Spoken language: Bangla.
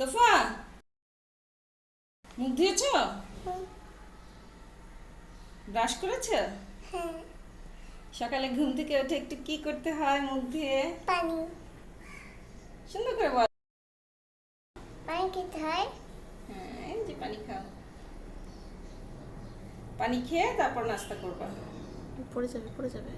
তোফা মুখ ধুয়েছ? হ্যাঁ। ব্রাশ করেছ? হ্যাঁ। সকালে ঘুম থেকে উঠে একটু কি করতে হয় মুখ ধুয়ে? পানি। সুন্দর করে বল। পানি খেতে হয়? হ্যাঁ যে পানি খাও। পানি খেয়ে তারপর নাস্তা করবা। পড়ে যাবে পড়ে যাবে।